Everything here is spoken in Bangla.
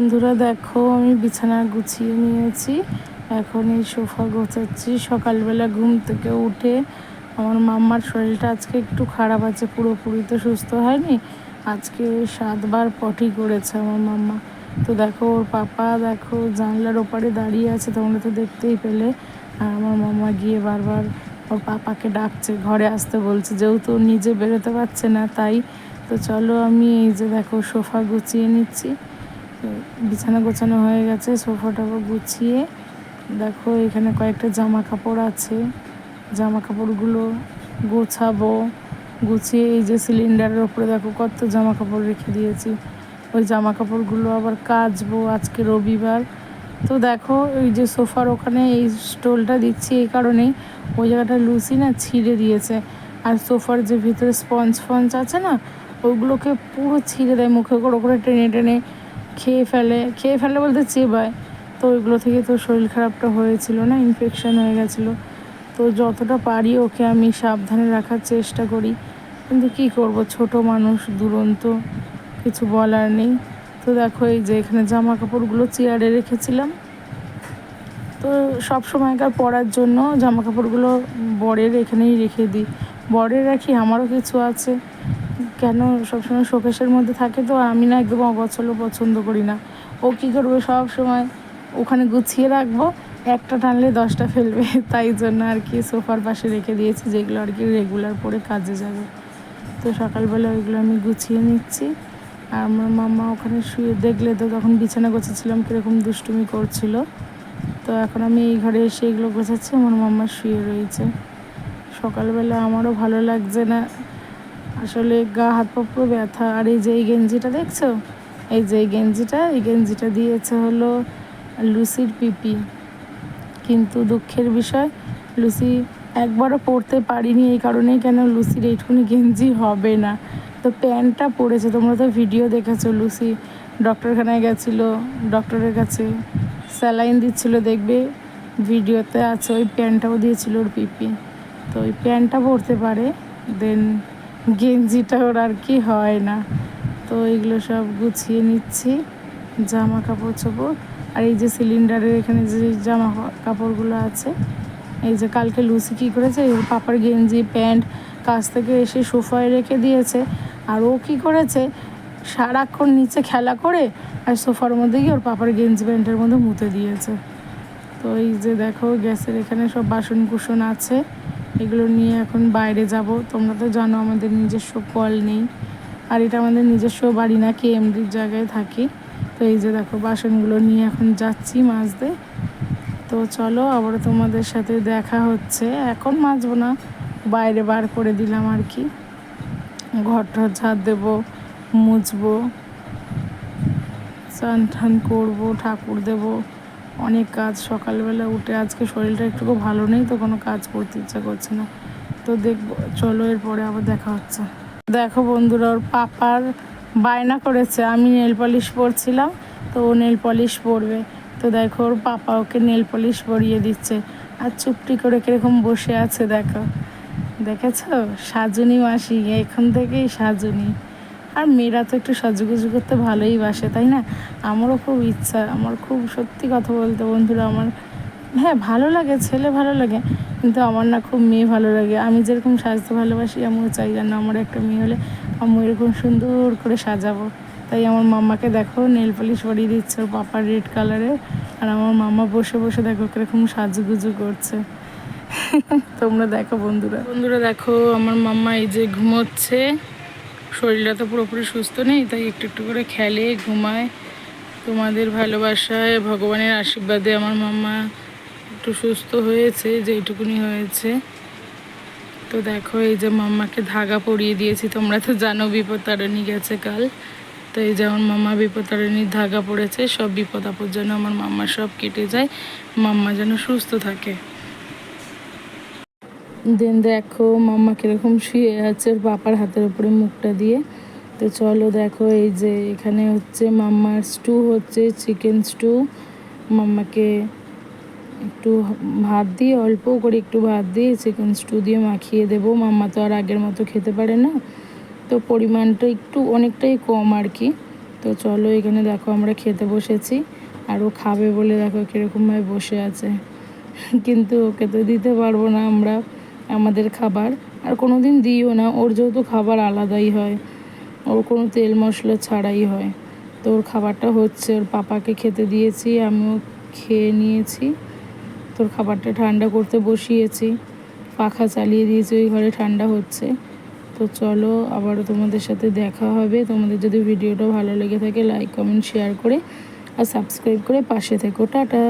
বন্ধুরা, দেখো আমি বিছানা গুছিয়ে নিয়েছি। এখন এই সোফা গোছাচ্ছি। সকালবেলা ঘুম থেকে উঠে আমার মাম্মার শরীরটা আজকে একটু খারাপ আছে, পুরোপুরি তো সুস্থ হয়নি। আজকে সাতবার পটি করেছে আমার মাম্মা। তো দেখো, ওর পাপা দেখো জানলার ওপারে দাঁড়িয়ে আছে, তোমরা তো দেখতেই পেলে। আর আমার মাম্মা গিয়ে বারবার ওর পাপাকে ডাকছে, ঘরে আসতে বলছে। যেহেতু নিজে বেরোতে পারছে না, তাই। তো চলো আমি এই যে দেখো সোফা গুছিয়ে নিচ্ছি। বিছানা গোছানো হয়ে গেছে, সোফাটা গুছিয়ে। দেখো, এখানে কয়েকটা জামা কাপড় আছে। জামা কাপড়গুলো গোছাবো। গুছিয়ে এই যে সিলিন্ডারের ওপরে দেখো কত জামা কাপড় রেখে দিয়েছি। ওই জামা কাপড়গুলো আবার কাচবো আজকে রবিবার। তো দেখো, এই যে সোফার ওখানে এই স্টোলটা দিচ্ছি এই কারণেই। ওই জায়গাটা লুসি না ছিঁড়ে দিয়েছে। আর সোফার যে ভিতরে স্পঞ্জ ফঞ্জ আছে না ওইগুলোকে পুরো ছিঁড়ে দেয়, মুখে করে করে টেনে টেনে খেয়ে ফেলে খেয়ে ফেলে বলতে চেবায়। তো ওইগুলো থেকে তো শরীর খারাপটা হয়েছিল না ইনফেকশান হয়ে গেছিল। তো যতটা পারি ওকে আমি সাবধানে রাখার চেষ্টা করি। কিন্তু কি করব, ছোট মানুষ, দুরন্ত, কিছু বলার নেই। তো দেখো এই যে এখানে জামা কাপড়গুলো চেয়ারে রেখেছিলাম। তো সব সময়কার পরার জন্য জামা কাপড়গুলো বরের এখানেই রেখে দিই। বরের রাখি, আমারও কিছু আছে। কেন সবসময় শোকেশের মধ্যে থাকে তো আমি না একদম অগছলো পছন্দ করি না। ও কী করবে সব সময়? ওখানে গুছিয়ে রাখব, একটা টানলে দশটা ফেলবে। তাই জন্য আর কি সোফার পাশে রেখে দিয়েছি যেগুলো আর কি রেগুলার পরে কাজে যাবে। তো সকালবেলা ওইগুলো আমি গুছিয়ে নিচ্ছি। আর আমার মামা ওখানে শুয়ে, দেখলে তো তখন বিছানা গোছাচ্ছিলাম, কীরকম দুষ্টুমি করছিল। তো এখন আমি এই ঘরে এসে এগুলো গোছাচ্ছি, আমার মাম্মা শুয়ে রয়েছে। সকালবেলা আমারও ভালো লাগছে না। আসলে গা, হাত, পা পুরো ব্যথা। আর এই যে এই গেঞ্জিটা দেখছ? এই যে এই গেঞ্জিটা এই গেঞ্জিটা দিয়েছে হলো লুসির পিপি। কিন্তু দুঃখের বিষয়, লুসি একবারও পরতে পারিনি এই কারণেই কেন লুসির এইটুকুনি গেঞ্জি হবে না? তো প্যান্টটা পরেছে, তোমরা তো ভিডিও দেখেছ, লুসি ডক্টরখানায় গেছিল, ডক্টরের কাছে স্যালাইন দিচ্ছিল, দেখবে ভিডিওতে আছে, ওই প্যান্টটাও দিয়েছিল ওর পিপি। তো ওই প্যান্টটা পরতে পারে দেন গেঞ্জিটা ওর আর কি হয় না। তো এগুলো সব গুছিয়ে নিচ্ছি, জামা কাপড় চোপড়। আর এই যে সিলিন্ডারের এখানে যে জামা কাপড়গুলো আছে, এই যে কালকে লুসি কী করেছে পাপার গেঞ্জি, প্যান্ট কাছ থেকে এসে সোফায় রেখে দিয়েছে। আর ও কী করেছে, সারাক্ষণ নিচে খেলা করে আর সোফার মধ্যে গিয়ে ওর পাপার গেঞ্জি প্যান্টের মধ্যে মুতে দিয়েছে। তো এই যে দেখো, গ্যাসের এখানে সব বাসন কুসন আছে। এগুলো নিয়ে এখন বাইরে যাব। তোমরা তো জানো আমাদের নিজস্ব কল নেই। আর এটা আমাদের নিজস্ব বাড়ি না কে এমডির জায়গায় থাকি। তো এই যে দেখো, বাসনগুলো নিয়ে এখন যাচ্ছি মাজতে। তো চলো আবার তোমাদের সাথে দেখা হচ্ছে। এখন মাজবো না, বাইরে বার করে দিলাম আর কি। ঘর টর ঝাড় দেবো, মুছবো স্নান টান করব, ঠাকুর দেবো। অনেক কাজ, সকালবেলা উঠে আজকে শরীরটা একটুকু ভালো নেই, তো কোনো কাজ করতে ইচ্ছা করছে না। তো দেখব, চলো এরপরে আবার দেখা হচ্ছে। দেখো বন্ধুরা, ওর পাপার বায়না করেছে, আমি নেল পলিশ পরছিলাম, তো ও নেল পলিশ পরবে। তো দেখো ওর পাপা ওকে নেল পলিশ পরিয়ে দিচ্ছে। আর চুপটি করে কীরকম বসে আছে, দেখো। দেখেছ? সাজুনি মাসি, এখন থেকেই সাজুনি। আর মেয়েরা তো একটু সাজুগুজু করতে ভালোই বাসে, তাই না? আমারও খুব ইচ্ছা, আমার খুব সত্যি কথা বলতে বন্ধুরা, আমার হ্যাঁ ভালো লাগে, ছেলে ভালো লাগে, কিন্তু আমার না খুব মেয়ে ভালো লাগে। আমি যেরকম সাজতে ভালোবাসি, আমিও চাই যেন আমার একটা মেয়ে হলে আমি এরকম সুন্দর করে সাজাবো। তাই আমার মাম্মাকে দেখো, নেল পলিশ পরিয়ে দিচ্ছে পাপার রেড কালারের আর আমার মাম্মা বসে বসে দেখো কীরকম সাজুগুজু করছে। তোমরা দেখো বন্ধুরা। বন্ধুরা দেখো, আমার মাম্মা এই যে ঘুমোচ্ছে। শরীরটা তো পুরোপুরি সুস্থ নেই, তাই একটু একটু করে খেলে, ঘুমায়। তোমাদের ভালোবাসায়, ভগবানের আশীর্বাদে আমার মাম্মা একটু সুস্থ হয়েছে, যেইটুকুনি হয়েছে। তো দেখো, এই যে মাম্মাকে ধাগা পরিয়ে দিয়েছি, তোমরা তো জানো বিপত্তারণী গেছে কাল। তো এই যে আমার মাম্মা বিপত্তারণীর ধাগা পড়েছে, সব বিপদ আপদ যেন আমার মাম্মা সব কেটে যায়, মাম্মা যেন সুস্থ থাকে। দেন দেখো মাম্মা কীরকম শুয়ে আছে বাপার হাতের উপরে মুখটা দিয়ে। তো চলো দেখো এই যে এখানে হচ্ছে মাম্মার স্টু হচ্ছে চিকেন স্টু মাম্মাকে একটু ভাত দিয়ে, অল্প করে একটু ভাত দিয়ে চিকেন স্টু দিয়ে মাখিয়ে দেবো। মাম্মা তো আর আগের মতো খেতে পারে না। তো পরিমাণটা একটু অনেকটাই কম আর কি। তো চলো এখানে দেখো আমরা খেতে বসেছি। আর ও খাবে বলে দেখো কীরকমভাবে বসে আছে। কিন্তু ওকে তো দিতে পারব না আমরা। আমাদের খাবার। আর কোনো দিন দিও না, ওর যেহেতু খাবার আলাদাই হয়, ওর কোনো তেল মশলা ছাড়াই হয়। তো ওর খাবারটা হচ্ছে, ওর পাপাকে খেতে দিয়েছি, আমিও খেয়ে নিয়েছি। তোর খাবারটা ঠান্ডা করতে বসিয়েছি, পাখা চালিয়ে দিয়েছি, ওই ঘরে ঠান্ডা হচ্ছে। তো চলো, আবারও তোমাদের সাথে দেখা হবে। তোমাদের যদি ভিডিওটা ভালো লেগে থাকে লাইক কমেন্ট শেয়ার করে, আর সাবস্ক্রাইব করে পাশে থেকো। টাটা!